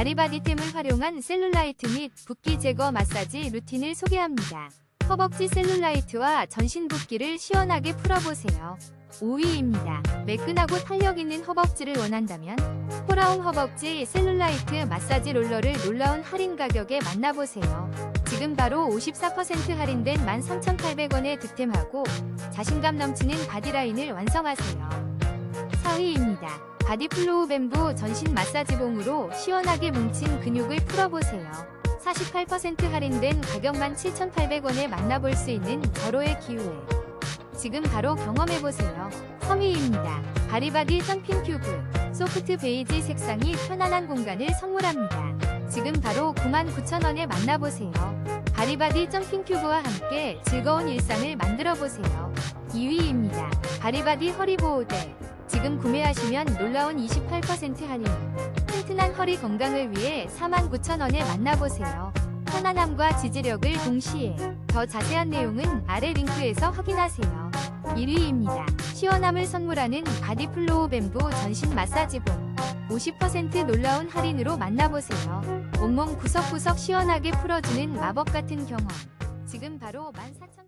바리바디템을 활용한 셀룰라이트 및 붓기 제거 마사지 루틴을 소개합니다. 허벅지 셀룰라이트와 전신 붓기를 시원하게 풀어보세요. 5위입니다. 매끈하고 탄력 있는 허벅지를 원한다면 홀아온 허벅지 셀룰라이트 마사지 롤러를 놀라운 할인 가격에 만나보세요. 지금 바로 54% 할인된 13,800원에 득템하고 자신감 넘치는 바디라인을 완성하세요. 4위입니다. 바디플로우 뱀부 전신 마사지봉으로 시원하게 뭉친 근육을 풀어보세요. 48% 할인된 가격만 7,800원에 만나볼 수 있는 절호의 기회. 지금 바로 경험해보세요. 3위입니다. 바리바디 점핑 큐브. 소프트 베이지 색상이 편안한 공간을 선물합니다. 지금 바로 99,000원에 만나보세요. 바리바디 점핑 큐브와 함께 즐거운 일상을 만들어보세요. 2위입니다. 바리바디 허리보호대. 지금 구매하시면 놀라운 28% 할인. 튼튼한 허리 건강을 위해 49,000원에 만나보세요. 편안함과 지지력을 동시에. 더 자세한 내용은 아래 링크에서 확인하세요. 1위입니다. 시원함을 선물하는 바디플로우 뱀부 전신 마사지봉. 50% 놀라운 할인으로 만나보세요. 온몸 구석구석 시원하게 풀어주는 마법 같은 경험. 지금 바로 14,000원.